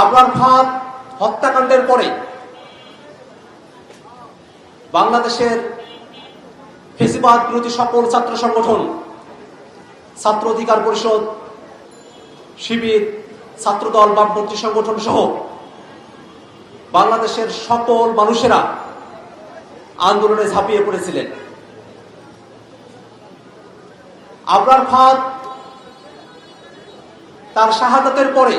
আবরার ফাঁদ হত্যাকাণ্ডের পরে বাংলাদেশের ফেসিবাদ বিরোধী সকল ছাত্র সংগঠন, ছাত্র অধিকার পরিষদ, শিবির, ছাত্রদল, বামপন্থী সংগঠন সহ বাংলাদেশের সকল মানুষেরা আন্দোলনে ঝাঁপিয়ে পড়েছিলেন। আবরার ফাঁদ তার শাহাদাতের পরে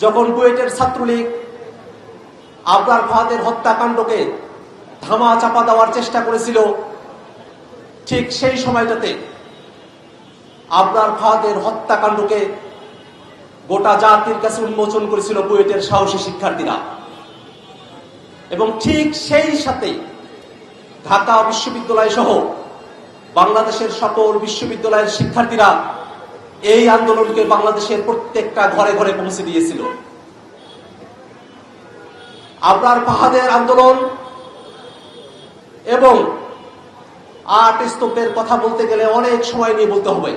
যখন বুয়েটের ছাত্রলীগ আবরার ফাহাদের হত্যাকাণ্ডকে ধামা চাপা দেওয়ার চেষ্টা করেছিল, ঠিক সেই সময়টাতে আবরার ফাহাদের হত্যাকাণ্ডকে গোটা জাতির কাছে উন্মোচন করেছিল বুয়েটের সাহসী শিক্ষার্থীরা। এবং ঠিক সেই সাথে ঢাকা বিশ্ববিদ্যালয় সহ বাংলাদেশের সকল বিশ্ববিদ্যালয়ের শিক্ষার্থীরা এই আন্দোলনকে বাংলাদেশের প্রত্যেকটা ঘরে ঘরে পৌঁছে দিয়েছিল। আবরার পাহাদের আন্দোলন এবং আট স্তম্ভের কথা বলতে গেলে অনেক সময় নিয়ে বলতে হবে।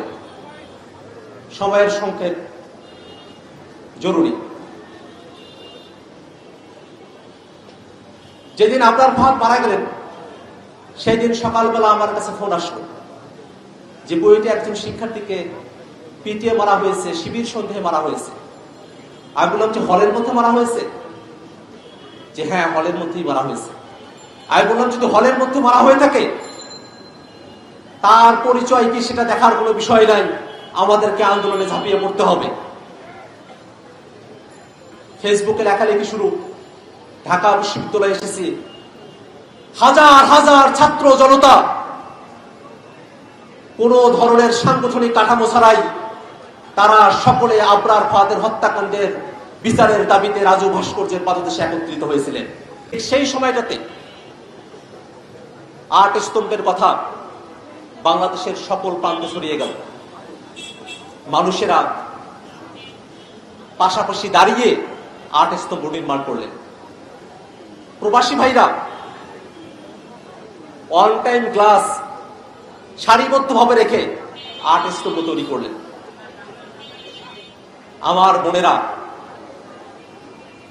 সময়ের সংকেত জরুরি। যেদিন আপনার ফাহাদ মারা গেলেন সেই দিন সকালবেলা আমার কাছে ফোন আসলো যে বইটি একজন শিক্ষার্থীকে পিটিয়ে মারা হয়েছে, শিবির সন্দেহে মারা হয়েছে। আমি বললাম যে হলের মধ্যে মারা হয়েছে? যে হ্যাঁ হলের মধ্যেই মারা হয়েছে। আমি বললাম যদি হলের মধ্যে মারা হয়ে থাকে, তার পরিচয় কি সেটা দেখার কোনো বিষয় নাই। আমাদেরকে আন্দোলনে ঝাঁপিয়ে পড়তে হবে। ফেসবুকে লেখালেখি শুরু। ঢাকা বিশ্ববিদ্যালয়ে এসেছি। হাজার হাজার ছাত্র জনতা, কোন ধরনের সাংগঠনিক কাঠামো ছাড়াই তারা সকলে আবরার ফাদের হত্যাকাণ্ডের বিচারের দাবিতে রাজু ভাস্কর্যের পাদদেশে একত্রিত হয়েছিলেন। সেই সময়টাতে আট স্তম্ভের কথা বাংলাদেশের সকল প্রান্ত ছড়িয়ে গেল। মানুষেরা পাশাপাশি দাঁড়িয়ে আট স্তম্ভ নির্মাণ করলেন। প্রবাসী ভাইরা অন টাইম গ্লাস সারিবদ্ধভাবে রেখে আট স্তম্ভ তৈরি করলেন। আমার বোনেরা,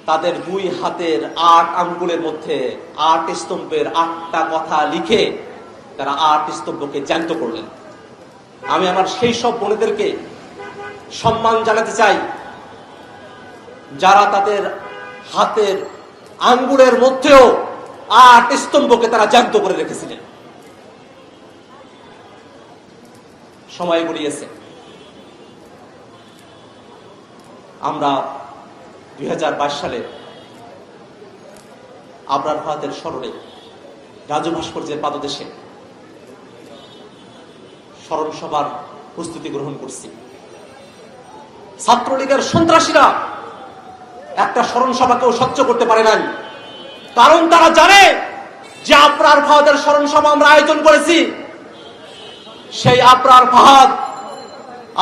তাদের দুই হাতের আট আঙ্গুলের মধ্যে আট স্তম্ভের আটটা কথা লিখে তারা আট স্তম্ভকে জ্যান্ত করলেন। আমি আমার সেই সব বোনেদেরকে সম্মান জানাতে চাই, যারা তাদের হাতের আঙ্গুলের মধ্যেও আট স্তম্ভকে তারা জ্যান্ত করে রেখেছিলেন। সময় গড়িয়েছে। আমরা দুই হাজার পাঁচ সালে আবরার ভাতের স্মরণে রাজু ভাস্কর্যের পাদদেশে স্মরণ সভার প্রস্তুতি গ্রহণ করছি। ছাত্রলীগের সন্ত্রাসীরা একটা স্মরণ সভাকেও সহ্য করতে পারে নাই। কারণ তারা জানে যে আবরার ফাহাদের স্মরণ সভা আমরা আয়োজন করেছি। সেই আবরার ফাহাদ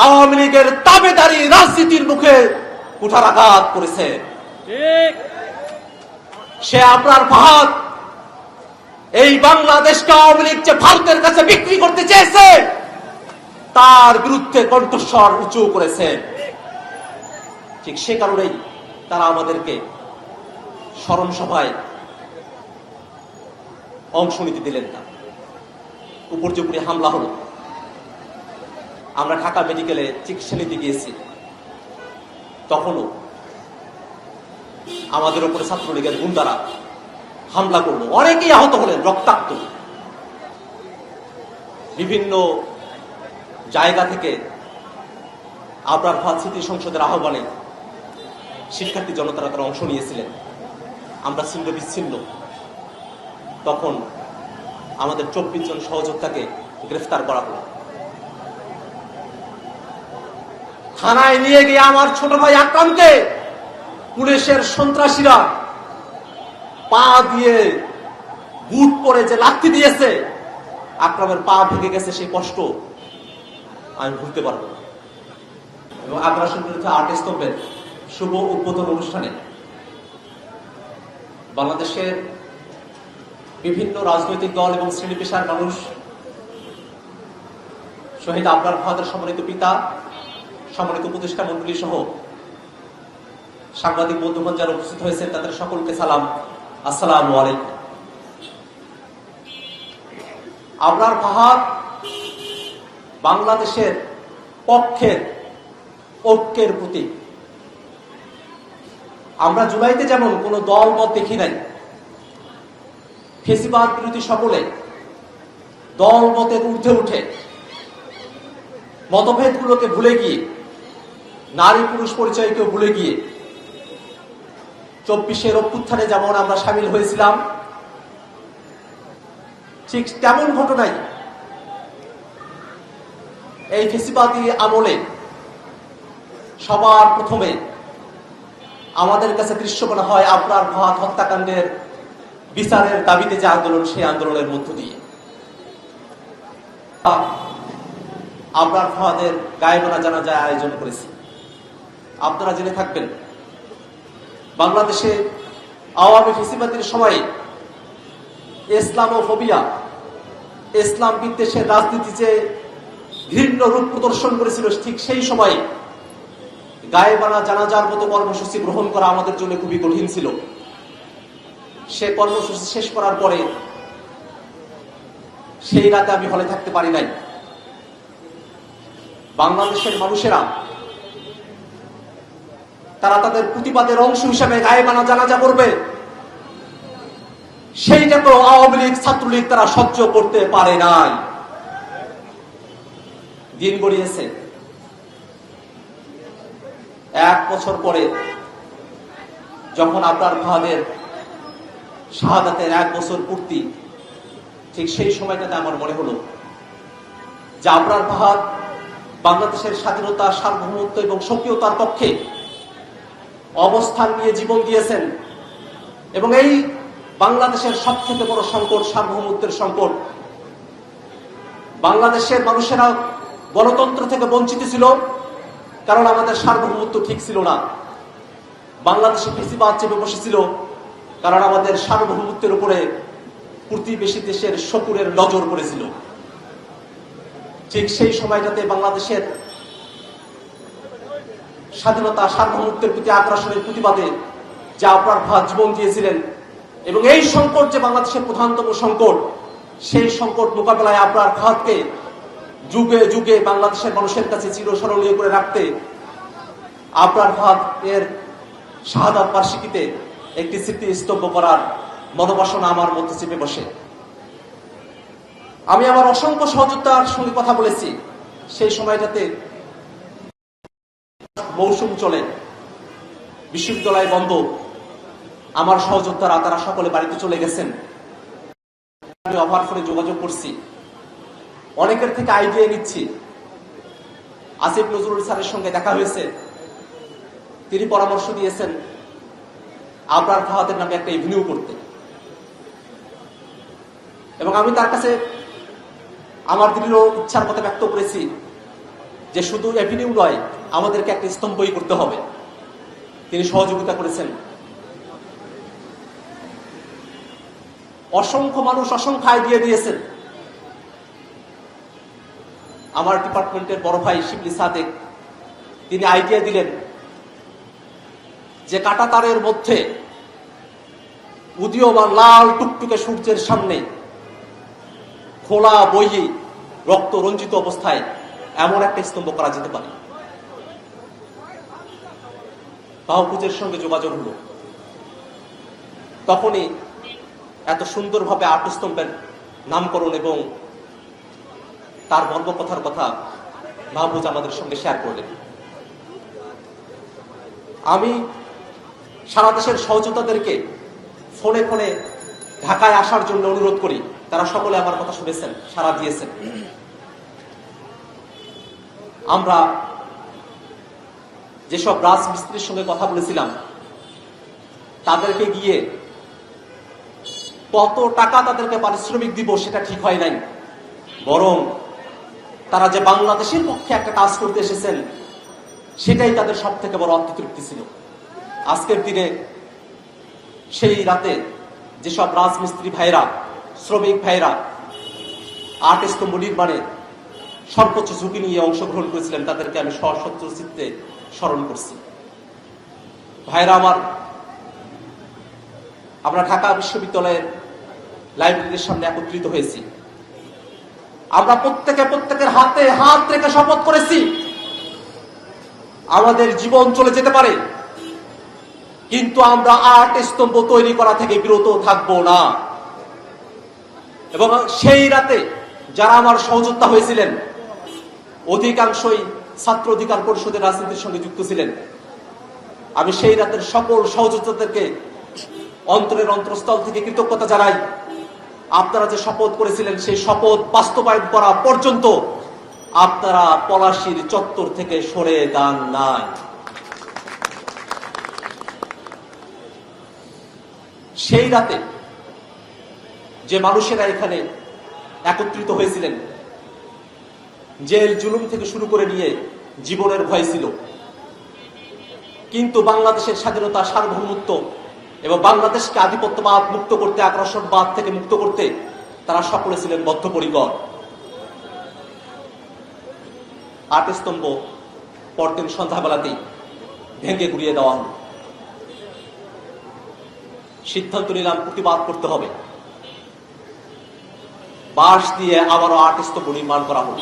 আওয়ামী লীগের তাবেদারি রাজনীতির মুখে কুঠারাঘাত করেছে। সে আপনার ফাহাদ এই বাংলাদেশকে আওয়ামী লীগ যে ভারতের কাছে বিক্রি করতে চেয়েছে তার বিরুদ্ধে কণ্ঠস্বর উঁচু করেছে। ঠিক সে কারণেই তারা আমাদেরকে স্মরণ সভায় অংশ নিতে দিলেন না। উপর্যুপুরি হামলা হলো। আমরা ঢাকা মেডিকেলে চিকিৎসা নিতে গিয়েছি। তখনও আমাদের উপরে ছাত্রলীগের গুন্ডারা হামলা করল। অনেকেই আহত হলেন, রক্তাক্ত। বিভিন্ন জায়গা থেকে ফাদ স্মৃতি সংসদের আহ্বানে শিক্ষার্থী জনতারা তারা অংশ নিয়েছিলেন। আমরা ছিন্ন বিচ্ছিন্ন। তখন আমাদের চব্বিশ জন সহযোদ্ধাকে গ্রেফতার করা হলো। থানায় নিয়ে গিয়ে আমার ছোট ভাই আকরামকে পুলিশের সন্ত্রাসীরা পা দিয়ে বুট পরে যে লাথি দিয়েছে, আকরামের পা ভেঙে গেছে সেই কষ্ট আমি ভুলতে পারব না। এবং আগ্রাসন বিরুদ্ধে আট স্তম্ভের শুভ উদ্বোধন অনুষ্ঠানে বাংলাদেশের বিভিন্ন রাজনৈতিক দল এবং শ্রেণি পেশার মানুষ, শহীদ আবরার ফাহাদের সম্মানিত পিতা সম্মানিত উপদেষ্টা মন্ডলী সহ সাংবাদিক বন্ধুগণ যারা উপস্থিত হয়েছেন, তাদের সকলকে সালাম। আসসালামু আলাইকুম। আপনার পাহাড় বাংলাদেশের পক্ষের ঐক্যের প্রতীক। আমরা জুলাইতে যেমন কোন দল মত দেখি নাই, ফেসিবাদ বিরোধী সকলে দল মতের ঊর্ধ্বে উঠে মতভেদগুলোকে ভুলে গিয়ে নারী পুরুষ পরিচয়কেও ভুলে গিয়ে চব্বিশের অভ্যুত্থানে যেমন আমরা সামিল হয়েছিলাম, ঠিক তেমন ঘটনাই এই ফেসিবাদী আমলে সবার প্রথমে আমাদের কাছে দৃশ্যমান হয় আপনার ভাত হত্যাকাণ্ডের বিচারের দাবিতে যে আন্দোলন, সেই আন্দোলনের মধ্য দিয়ে। আপনার ফাহাদের গায়েবানা জানাজায় আয়োজন করেছি। আপনারা জেনে থাকবেন। বাংলাদেশে আওয়ামী ফেসিবাদের সময়ে ইসলামোফোবিয়া, ইসলাম বিদ্বেষের রাজনীতি যে ঘৃণ্য রূপ প্রদর্শন করেছিল, ঠিক সেই সময়ে গায়েবানা জানাজার মতো কর্মসূচি গ্রহণ করা আমাদের জন্য খুবই কঠিন ছিল। সে কর্মসূচি শেষ করার পরে সেই রাতে আমি হলে থাকতে পারি নাই। বাংলাদেশের মানুষেরা তারা তাদের প্রতিবাদের অংশ হিসাবে গায়েবানা জানাজা করবে। সেইটা তো আওয়ামী লীগ, ছাত্রলীগ তারা সহ্য করতে পারে নাই। দিন গড়িয়েছে। এক বছর পরে যখন আপনার ভাদের শাহাদাতের এক বছর পূর্তি, ঠিক সেই সময়টাতে আমার মনে হলো যে আপনার ভাদ বাংলাদেশের স্বাধীনতা, সার্বভৌমত্ব এবং সক্রিয়তার পক্ষে অবস্থান নিয়ে জীবন দিয়েছেন। এবং এই বাংলাদেশের সব থেকে বড় সংকট, সার্বভৌমত্বের সংকট। বাংলাদেশের মানুষেরা গণতন্ত্র থেকে বঞ্চিত ছিল, কারণ আমাদের সার্বভৌমত্ব ঠিক ছিল না। বাংলাদেশে বেশিরভাগ চেপে বসেছিল, কারণ আমাদের সার্বভৌমত্বের উপরে প্রতিবেশী দেশের শকুরের নজর পড়েছিল। ঠিক সেই সময়টাতে বাংলাদেশের স্বাধীনতা, সার্বভৌমত্বের প্রতি আগ্রাসনের প্রতিবাদে যা আপনার জীবন দিয়েছিলেন এবং এই সংকট যে বাংলাদেশের প্রধানতম সংকট, সেই সংকট মোকাবেলায় আপনার ভাতকে যুগে যুগে বাংলাদেশের মানুষের কাছে চিরস্মরণীয় করে রাখতে আপনার ভাত এর শাহাদাত বার্ষিকীতে একটি স্মৃতি স্তম্ভ করার মনোবাসনা আমার মধ্যে চেপে বসে। আমি আমার অসংখ্য সহযোগিতার সঙ্গে কথা বলেছি। সেই সময়টাতে মৌসুম চলে, বিশ্ববিদ্যালয় বন্ধ, আমার সহযোদ্ধারা তারা সকলে বাড়িতে চলে গেছেন। আমি অভার ফোনে যোগাযোগ করছি। অনেকের থেকে আইডিয়া নিচ্ছি। আসিফ নজরুল স্যারের সঙ্গে দেখা হয়েছে। তিনি পরামর্শ দিয়েছেন আবরার ফাহাদের নামে একটা ইভিনিউ করতে। এবং আমি তার কাছে আমার দৃঢ় ইচ্ছার কথা ব্যক্ত করেছি যে শুধু এভিনিউ নয় আমাদেরকে একটা স্তম্ভই করতে হবে। তিনি সহযোগিতা করেছেন। অসংখ্য মানুষ অসংখ্য আইডিয়া দিয়েছেন। আমার ডিপার্টমেন্টের বড় ভাই শিবলি সাদেক, তিনি আইডিয়া দিলেন যে কাটা তারের মধ্যে উদীয়মান লাল টুকটুকে সূর্যের সামনে খোলা বইয়ে রক্ত রঞ্জিত অবস্থায় এমন একটা স্তম্ভ করা যেতে পারে। বাহুপুজের সঙ্গে যোগাযোগ হলো। তখনই এত সুন্দরভাবে আটস্তম্ভের নামকরণ এবং তার মর্মকথার কথা মাহবুজ আমাদের সঙ্গে শেয়ার করলেন। আমি সারা দেশের সহযোদ্ধাদেরকে ফোনে ফোনে ঢাকায় আসার জন্য অনুরোধ করি, তারা সকলে আমার কথা শুনেছেন সারা দিয়েছেন। আমরা যেসব রাজমিস্ত্রির সঙ্গে কথা বলেছিলাম, তাদেরকে গিয়ে কত টাকা তাদেরকে পারিশ্রমিক দিব সেটা ঠিক হয় নাই। বরং তারা যে বাংলাদেশের পক্ষে একটা কাজ করতে এসেছেন, সেটাই তাদের সব থেকে বড় অতৃপ্তি ছিল। আজকের দিনে সেই রাতে যেসব রাজমিস্ত্রি ভাইরা শ্রমিক ভাইরা আট স্তম্ভ নির্মাণে সর্বোচ্চ ঝুঁকি নিয়ে অংশগ্রহণ করেছিলেন, তাদেরকে আমি সশস্ত্র চিত্তে স্মরণ করছি। ভাইরা আমার, আমরা ঢাকা বিশ্ববিদ্যালয়ের লাইব্রেরির সামনে একত্রিত হয়েছি। আমরা প্রত্যেকে প্রত্যেকের হাতে হাত রেখে শপথ করেছি, আমাদের জীবন চলে যেতে পারে। কিন্তু আমরা আট স্তম্ভ তৈরি করা থেকে বিরত থাকব না। এবং সেই রাতে যারা আমার সহযোদ্ধা হয়েছিলেন, অধিকাংশই ছাত্র অধিকার পরিষদের রাজনীতির সঙ্গে যুক্ত ছিলেন। আমি সেই রাতের সকল সহযোদ্ধাদেরকে অন্তরের অন্তরস্থল থেকে কৃতজ্ঞতা জানাই। আপনারা যে শপথ করেছিলেন, সেই শপথ বাস্তবায়ন করা পর্যন্ত আপনারা পলাশির চত্বর থেকে সরে দান নাই। সেই রাতে যে মানুষেরা এখানে একত্রিত হয়েছিলেন জেল জুলুম থেকে শুরু করে নিয়ে জীবনের ভয় ছিল। কিন্তু বাংলাদেশের স্বাধীনতা সার্বভৌমত্ব এবং বাংলাদেশকে আধিপত্যবাদ মুক্ত করতে, আগ্রাসনবাদ থেকে মুক্ত করতে তারা সকলে ছিলেন বদ্ধপরিকর। আট স্তম্ভ পরদিন সন্ধ্যাবেলাতেই ভেঙে গুড়িয়ে দেওয়া হল। সিদ্ধান্ত নিলাম প্রতিবাদ করতে হবে। বাঁশ দিয়ে আবারও আট স্তম্ভ নির্মাণ করা হলো।